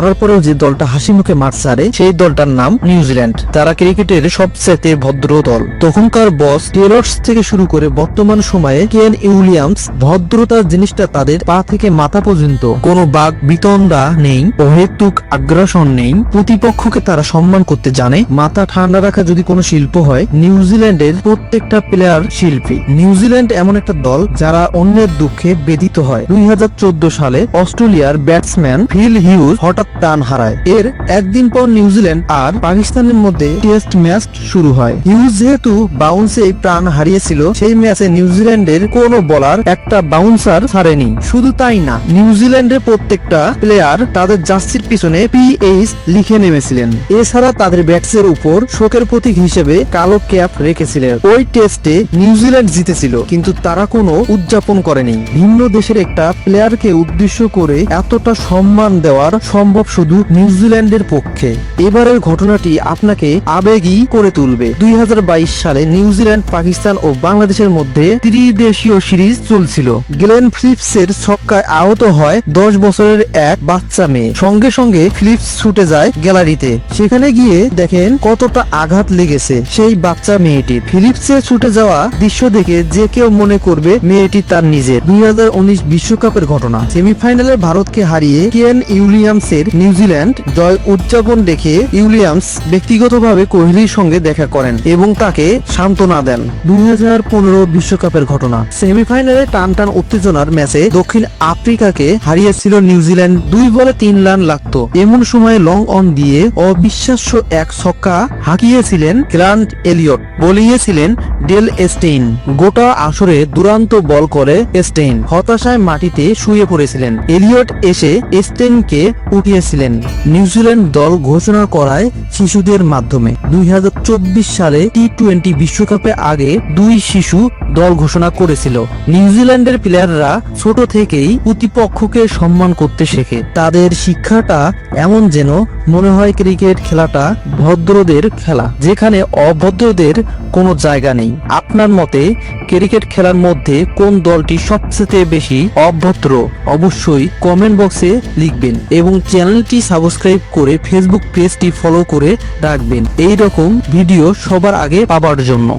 হারার পরেও যে দলটা হাসি মুখে মাঠ ছাড়ে, সেই দলটার নাম নিউজিল্যান্ড তারা ক্রিকেটের সবচেয়ে ভদ্র দল। তখনকার বস টেলর্স থেকে শুরু করে বর্তমান সময়ে কেন উইলিয়ামস, ভদ্রতার জিনিসটা তাদের পা থেকে মাথা পর্যন্ত। কোনো বাঘ, বিতণ্ডা নেই, অহেতুক আগ্রাসন নেই। প্রতিপক্ষকে তারা সম্মান করতে জানে। মাথা ঠান্ডা রাখা যদি কোনো শিল্প হয় নিউজিল্যান্ডের প্রত্যেকটা প্লেয়ার শিল্পী। নিউজিল্যান্ড এমন একটা দল যারা অন্যের দুঃখে বেদিত হয়। দুই হাজার চোদ্দ সালে অস্ট্রেলিয়ার ব্যাটসম্যান ফিল হিউজ হঠাৎ টান হারায়। এর একদিন পর নিউজিল্যান্ড আর পাকিস্তানের মধ্যে টেস্ট ম্যাচ শুরু হয়। হিউজ যেহেতু বাউন্সে প্রাণ হারিয়েছিল, সেই ম্যাচে নিউজিল্যান্ডের কোন বলার একটা বাউন্সার ছাড়েনি। শুধু তাই না নিউজিল্যান্ডের প্রত্যেকটা প্লেয়ার তাদের জার্সির পিছনে পিএইচ লিখে নেমেছিলেন। এছাড়া তাদের ব্যাটসের উপর শোকের প্রতীক হিসেবে কালো ক্যাপ রেখেছিলেন। ওই টেস্টে নিউজিল্যান্ড জিতেছিল, কিন্তু তারা কোনো উদযাপন করেনি। ভিন্ন দেশের একটা প্লেয়ারকে উদ্দেশ্য করে এতটা সম্মান দেওয়ার সম্ভব শুধু নিউজিল্যান্ডের পক্ষে। এবারের ঘটনাটি আপনাকে আবেগী করে তুলবে। দুই সালে নিউজিল্যান্ড, পাকিস্তান ও বাংলাদেশের মধ্যে ত্রিদেশীয় সিরিজ চলছিল। গ্লেন ফিলিপসের ছক্কায় আহত হয় দশ বছরের এক বাচ্চা মেয়ে। সঙ্গে সঙ্গে ফিলিপস ছুটে যায় গ্যালারিতে। সেখানে গিয়ে দেখেন কতটা আঘাত লেগেছে সেই বাচ্চা মেয়েটির ফিলিপসের ছুটে যাওয়া দৃশ্য দেখে যে কেউ মনে করবে মেয়েটি তার নিজের। দুই বিশ্বকাপের ঘটনা। সেমিফাইনালে ভারতকে হারিয়ে কেন ইউলিয়ামসের নিউজিল্যান্ড জয় উদযাপন দেখে ইউলিয়ামস ব্যক্তিগতভাবে কোহলির সঙ্গে দেখা করেন এবং তাকে সান্ত্বনা দেন। দুই বিশ্বকাপের ঘটনা। সেমিফাইনালে টান টান উত্তেজনার ম্যাচে দক্ষিণ আফ্রিকাকে হারিয়েছিল নিউজিল্যান্ড দুই বলে তিন রান লাগতো। এমন সময় লং অন দিয়ে অবিশ্বাস্য এক ছক্কা হাঁকিয়েছিলেন গ্রান্ট এলিয়ট। বলিয়েছিলেন ডেল এস্টেইন গোটা আসরে দুরান্ত বল করে স্টেইন। হতাশায় মাটিতে শুয়ে পড়েছিলেন। এলিয়ট এসে এস্টেইনকে স্টেইনকে উঠিয়েছিলেন নিউজিল্যান্ড দল ঘোষণা করায় শিশুদের মাধ্যমে। দুই সালে টি টোয়েন্টি বিশ্বকাপে আগে দুই শিশু দল ঘোষণা করেছিল। নিউজিল্যান্ডের প্লেয়াররা ছোট থেকেই প্রতিপক্ষকে সম্মান করতে শেখে। তাদের শিক্ষাটা এমন যেন মনে হয় ক্রিকেট খেলাটা ভদ্রদের খেলা, যেখানে অভদ্রদের কোনো জায়গা নেই। আপনার মতে ক্রিকেট খেলার মধ্যে কোন দলটি সবচেয়ে বেশি অভদ্র? অবশ্যই কমেন্ট বক্সে লিখবেন এবং চ্যানেলটি সাবস্ক্রাইব করে ফেসবুক পেজটি ফলো করে রাখবেন। এই রকম ভিডিও সবার আগে পাবার জন্য।